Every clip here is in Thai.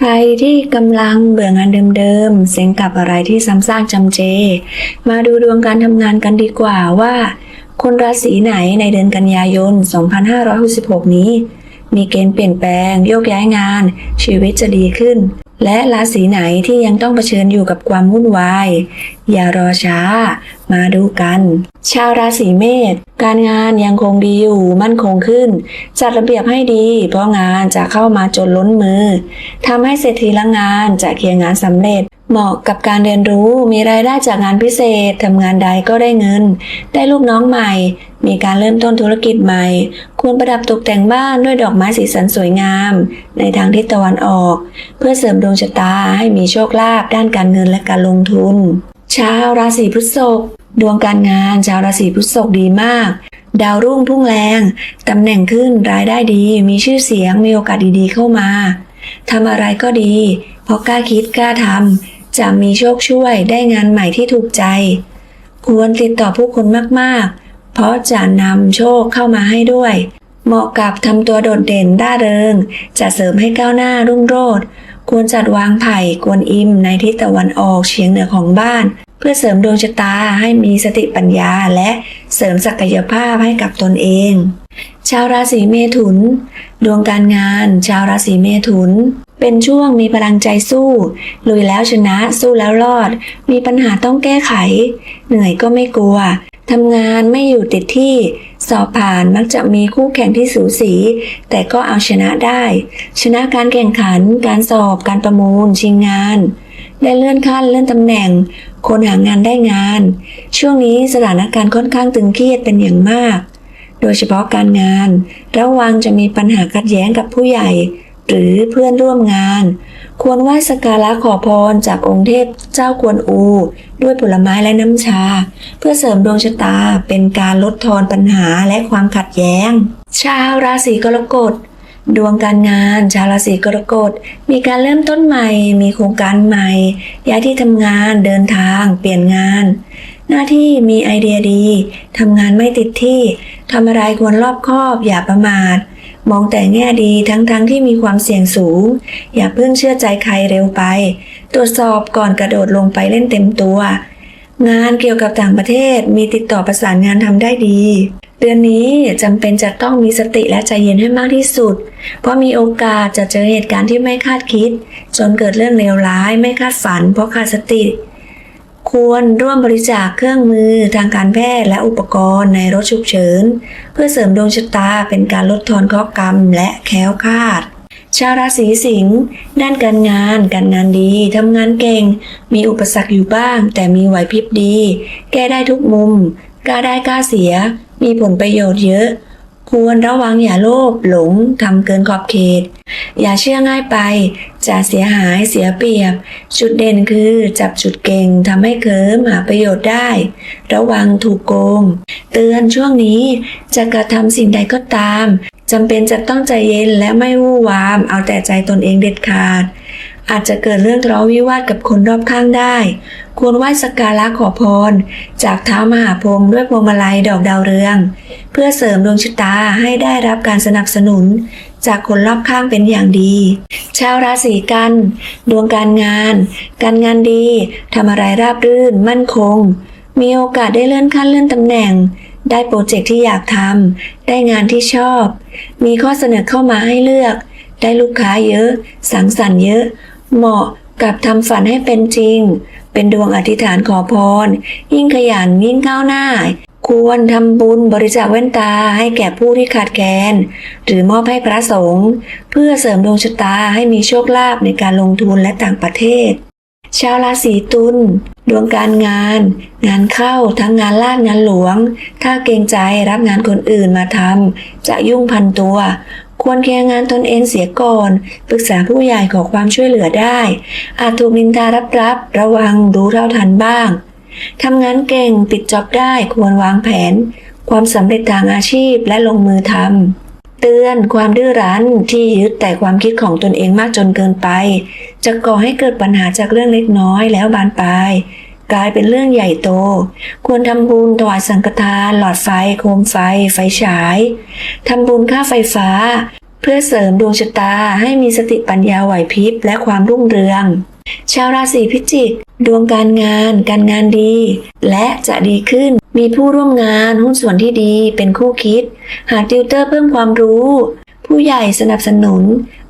ใครที่กำลังเบื่องานเดิมๆ เซ็งกับอะไรที่ซ้ำซากจำเจ มาดูดวงการทำงานกันดีกว่าว่า คนราศีไหนในเดือนกันยายน 2566 นี้ มีเกณฑ์เปลี่ยนแปลง โยกย้ายงาน ชีวิตจะดีขึ้น และราศีไหนที่ยังต้องเผชิญอยู่กับความวุ่นวาย อย่ารอช้า มาดูกัน ชาวราศีเมษการงานยังคงดีอยู่มั่นคงขึ้น จัดระเบียบให้ดี เพราะงานจะเข้ามาจนล้นมือทำให้เศรษฐีละงานจะเคลียร์งานสำเร็จ เหมาะกับการเรียนรู้มีรายได้จากงานพิเศษทำงานใดก็ได้เงิน ได้ลูกน้องใหม่ มีการเริ่มต้นธุรกิจใหม่ ควรประดับตกแต่งบ้านด้วยดอกไม้สีสันสวยงาม ในทางทิศตะวันออก เพื่อเสริมดวงชะตาให้มีโชคลาภด้านการเงินและการลงทุน ชาวราศีพฤษภดวงการงานชาวราศีพฤษภดีมาก ดาวรุ่งพุ่งแรง ตำแหน่งขึ้นรายได้ดี มีชื่อเสียงมีโอกาสดีๆเข้ามาทำอะไรก็ดี เพราะกล้าคิดกล้าทำจะมีโชคช่วยได้งานใหม่ที่ถูกใจ ควรติดต่อผู้คนมากๆ เพราะจะนำโชคเข้ามาให้ด้วย เหมาะกับทำตัวโดดเด่นร่าเริง จะเสริมให้ก้าวหน้ารุ่งโรจน์ควรจัดวางไผ่กวนอิมในทิศตะวันออกเฉียงเหนือของบ้าน เพื่อเสริมดวงชะตาให้มีสติปัญญาและเสริมศักยภาพให้กับตนเอง ชาวราศีเมถุน ดวงการงาน ชาวราศีเมถุน เป็นช่วงมีพลังใจสู้ลุยแล้วชนะสู้แล้วรอด มีปัญหาต้องแก้ไข เหนื่อยก็ไม่กลัวทำงานไม่อยู่ติดที่ สอบผ่านมักจะมีคู่แข่งที่สูสี แต่ก็เอาชนะได้ ชนะการแข่งขัน การสอบ การประมูล ชิงงาน ได้เลื่อนขั้นเลื่อนตำแหน่ง คนหางานได้งาน ช่วงนี้สถานการณ์ค่อนข้างตึงเครียดเป็นอย่างมาก โดยเฉพาะการงาน ระวังจะมีปัญหาขัดแย้งกับผู้ใหญ่ หรือเพื่อนร่วมงาน ควรไหว้สกการะขอพรจากองค์เทพเจ้ากวนอู ด้วยผลไม้และน้ำชา เพื่อเสริมดวงชะตาเป็นการลดทอนปัญหาและความขัดแย้ง ชาวราศีกรกฎ ดวงการงานชาวราศีกรกฎมีการเริ่มต้นใหม่ มีโครงการใหม่ ย้ายที่ทำงานเดินทาง เปลี่ยนงาน หน้าที่มีไอเดียดีทำงานไม่ติดที่ทำอะไรควรรอบคอบอย่าประมาท มองแต่แง่ดีทั้งๆทที่มีความเสี่ยงสูง อย่าเพิ่งเชื่อใจใครเร็วไป ตรวจสอบก่อนกระโดดลงไปเล่นเต็มตัว งานเกี่ยวกับต่างประเทศมีติดต่อประสานงานทำได้ดี เดือนนี้จำเป็นจะต้องมีสติและใจเย็นให้มากที่สุด เพราะมีโอกาสจะเจอเหตุการณ์ที่ไม่คาดคิด จนเกิดเรื่องเลวร้ายไม่คาดฝัน เพราะขาดสติ ควรร่วมบริจาคเครื่องมือทางการแพทย์และอุปกรณ์ในรถฉุกเฉิน เพื่อเสริมดวงชะตาเป็นการลดทอนเคราะห์กรรมและแคล้วคลาดชาวราศีสิงห์ด้านการงาน การงานดีทำงานเก่ง มีอุปสรรคอยู่บ้าง แต่มีไหวพริบดี แก้ได้ทุกมุมกล้าได้กล้าเสีย มีผลประโยชน์เยอะ ควรระวังอย่าโลภหลงทำเกินขอบเขต อย่าเชื่อง่ายไป จะเสียหายเสียเปรียบ จุดเด่นคือจับจุดเก่งทำให้เคิมหาประโยชน์ได้ ระวังถูกโกง เตือนช่วงนี้จะกระทำสิ่งใดก็ตามจำเป็นจะต้องใจเย็นและไม่วู่วาม เอาแต่ใจตนเองเด็ดขาด อาจจะเกิดเรื่องทะเลาะวิวาทกับคนรอบข้างได้ ควรไหว้สักการะขอพร จากเท้ามหาพรหมด้วยพวงมาลัยดอกดาวเรือง เพื่อเสริมดวงชะตาให้ได้รับการสนับสนุน จากคนรอบข้างเป็นอย่างดี ชาวราศีกัน ดวงการงาน การงานดีทำอะไรราบรื่น มั่นคง มีโอกาสได้เลื่อนขั้นเลื่อนตำแหน่งได้โปรเจกต์ที่อยากทำ ได้งานที่ชอบ มีข้อเสนอเข้ามาให้เลือก ได้ลูกค้าเยอะ สังสรรค์เยอะ เหมาะกับทำฝันให้เป็นจริง เป็นดวงอธิษฐานขอพร ยิ่งขยันยิ่งก้าวหน้า ควรทำบุญบริจาคแว่นตาให้แก่ผู้ที่ขาดแคลนหรือมอบให้พระสงฆ์เพื่อเสริมดวงชะตาให้มีโชคลาภในการลงทุนและต่างประเทศ ชาวราศีตุลดวงการงาน งานเข้าทั้งงานลาดงานหลวง ถ้าเกรงใจรับงานคนอื่นมาทำจะยุ่งพันตัว ควรเคลียร์งานตนเองเสียก่อน ปรึกษาผู้ใหญ่ขอความช่วยเหลือได้ อาจถูกนินทารับรับ ระวังรู้เท่าทันบ้าง ทำงานเก่งปิดจ็อบได้ควรวางแผน ความสำเร็จทางอาชีพและลงมือทำ เตือนความดื้อรั้นที่ยึดแต่ความคิดของตนเองมากจนเกินไป จะก่อให้เกิดปัญหาจากเรื่องเล็กน้อยแล้วบานปลาย กลายเป็นเรื่องใหญ่โต ควรทำบุญถวายสังฆทาน หลอดไฟ โคมไฟ ไฟฉายทำบุญค่าไฟฟ้า เพื่อเสริมดวงชะตาให้มีสติปัญญาไหวพริบและความรุ่งเรือง ชาวราศีพิจิก ดวงการงาน การงานดี และจะดีขึ้นมีผู้ร่วมงานหุ้นส่วนที่ดีเป็นคู่คิด หากติวเตอร์เพิ่มความรู้ ผู้ใหญ่สนับสนุน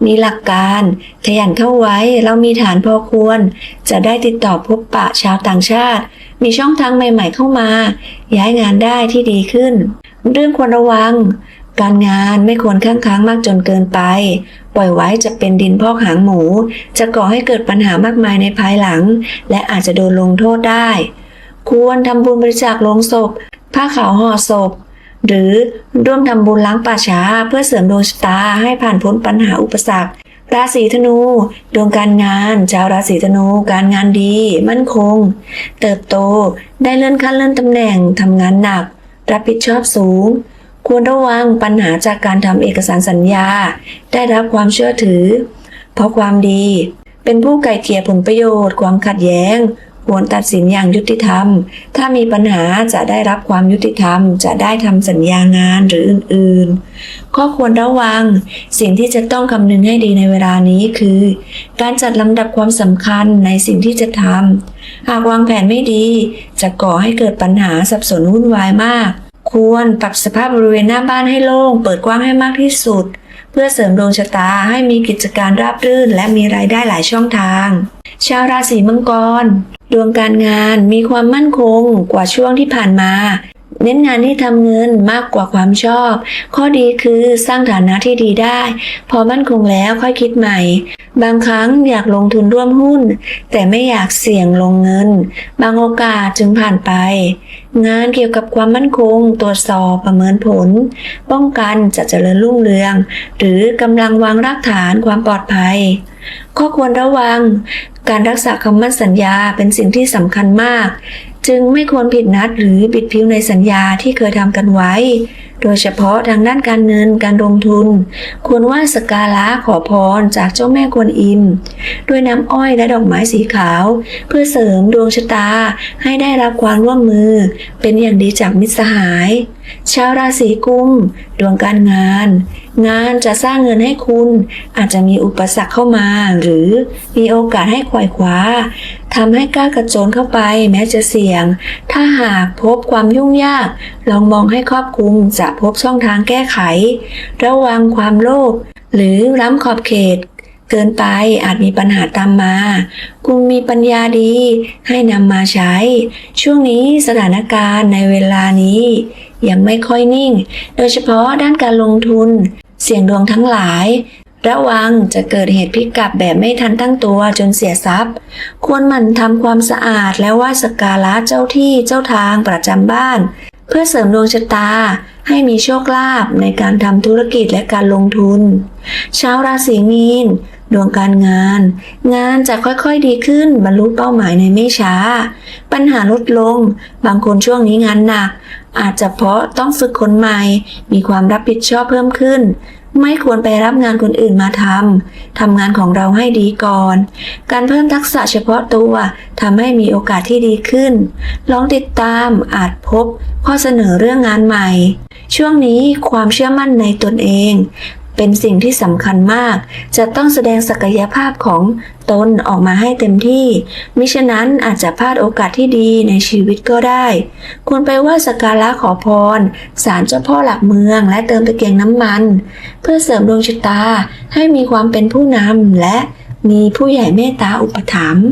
มีหลักการ ขยันเข้าไว้เรามีฐานพอควร จะได้ติดต่อพบปะชาวต่างชาติ มีช่องทางใหม่ ๆ เข้ามา ย้ายงานได้ที่ดีขึ้น เรื่องควรระวัง การงานไม่ควรค้างค้างมากจนเกินไป ปล่อยไว้จะเป็นดินพอกหางหมู จะก่อให้เกิดปัญหามากมายในภายหลัง และอาจจะโดนลงโทษได้ ควรทำบุญบริจาคลงศพ ผ้าขาวห่อศพ หรือร่วมทำบุญล้างป่าช้าเพื่อเสริมดวงชะตาให้ผ่านพ้นปัญหาอุปสรรค ราศีธนู ดวงการงาน ชาวราศีธนู การงานดี มั่นคง เติบโต ได้เลื่อนขั้นเลื่อนตำแหน่งทำงานหนัก รับผิดชอบสูง ควรระวังปัญหาจากการทำเอกสารสัญญา ได้รับความเชื่อถือ เพราะความดี เป็นผู้ไก่เกลี่ยผลประโยชน์ ความขัดแย้ง ควรตัดสินอย่างยุติธรรม ถ้ามีปัญหาจะได้รับความยุติธรรม จะได้ทำสัญญางานหรืออื่นๆข้อควรระวัง สิ่งที่จะต้องคำนึงให้ดีในเวลานี้คือ การจัดลำดับความสำคัญในสิ่งที่จะทำ หากวางแผนไม่ดี จะก่อให้เกิดปัญหาสับสนวุ่นวายมาก ควรปรับสภาพบริเวณหน้าบ้านให้โล่ง เปิดกว้างให้มากที่สุด เพื่อเสริมดวงชะตาให้มีกิจการราบรื่น และมีรายได้หลายช่องทางชาวราศีมังกร ดวงการงานมีความมั่นคงกว่าช่วงที่ผ่านมา เน้นงานที่ทำเงินมากกว่าความชอบ ข้อดีคือสร้างฐานะที่ดีได้ พอมั่นคงแล้วค่อยคิดใหม่ บางครั้งอยากลงทุนร่วมหุ้น แต่ไม่อยากเสี่ยงลงเงิน บางโอกาสจึงผ่านไป งานเกี่ยวกับความมั่นคง ตรวจสอบประเมินผล ป้องกันจะเจริญรุ่งเรือง หรือกำลังวางรากฐานความปลอดภัยข้อควรระวัง การรักษาคำมั่นสัญญาเป็นสิ่งที่สำคัญมาก จึงไม่ควรผิดนัดหรือบิดผิวในสัญญาที่เคยทำกันไว้ โดยเฉพาะทางด้านการเงินการลงทุน ควรไหว้สกการะขอพรจากเจ้าแม่กวนอิม ด้วยน้ำอ้อยและดอกไม้สีขาว เพื่อเสริมดวงชะตาให้ได้รับความร่วมมือ เป็นอย่างดีจากมิตรสหาย ชาวราศีกุม ดวงการงาน งานจะสร้างเงินให้คุณ อาจจะมีอุปสรรคเข้ามา หรือมีโอกาสให้ขวายคว้าทำให้กล้ากระโจนเข้าไปแม้จะเสี่ยง ถ้าหากพบความยุ่งยาก ลองมองให้ครอบคลุมจะพบช่องทางแก้ไข ระวังความโลภหรือล้ำขอบเขต เกินไปอาจมีปัญหาตามมา คุณมีปัญญาดีให้นำมาใช้ ช่วงนี้สถานการณ์ในเวลานี้ ยังไม่ค่อยนิ่ง โดยเฉพาะด้านการลงทุน เสี่ยงดวงทั้งหลายระวังจะเกิดเหตุพิกลับแบบไม่ทันตั้งตัวจนเสียทรัพย์ ควรหมั่นทำความสะอาดและไหวสกการะเจ้าที่เจ้าทางประจำบ้าน เพื่อเสริมดวงชะตาให้มีโชคลาภในการทำธุรกิจและการลงทุน ชาวราศีมีน ดวงการงาน งานจะค่อยๆดีขึ้นบรรลุเป้าหมายในไม่ช้า ปัญหาลดลง บางคนช่วงนี้งานหนัก อาจจะเพราะต้องฝึกคนใหม่ มีความรับผิดชอบเพิ่มขึ้น ไม่ควรไปรับงานคนอื่นมาทำ ทำงานของเราให้ดีก่อน การเพิ่มทักษะเฉพาะตัวทำให้มีโอกาสที่ดีขึ้น ลองติดตามอาจพบข้อเสนอเรื่องงานใหม่ ช่วงนี้ความเชื่อมั่นในตนเอง เป็นสิ่งที่สำคัญมาก จะต้องแสดงศักยภาพของตนออกมาให้เต็มที่ มิฉะนั้นอาจจะพลาดโอกาสที่ดีในชีวิตก็ได้ ควรไปไหว้สักการะขอพรศาลเจ้าพ่อหลักเมือง และเติมตะเกียงน้ำมัน เพื่อเสริมดวงชะตาให้มีความเป็นผู้นำและมีผู้ใหญ่เมตตาอุปถัมภ์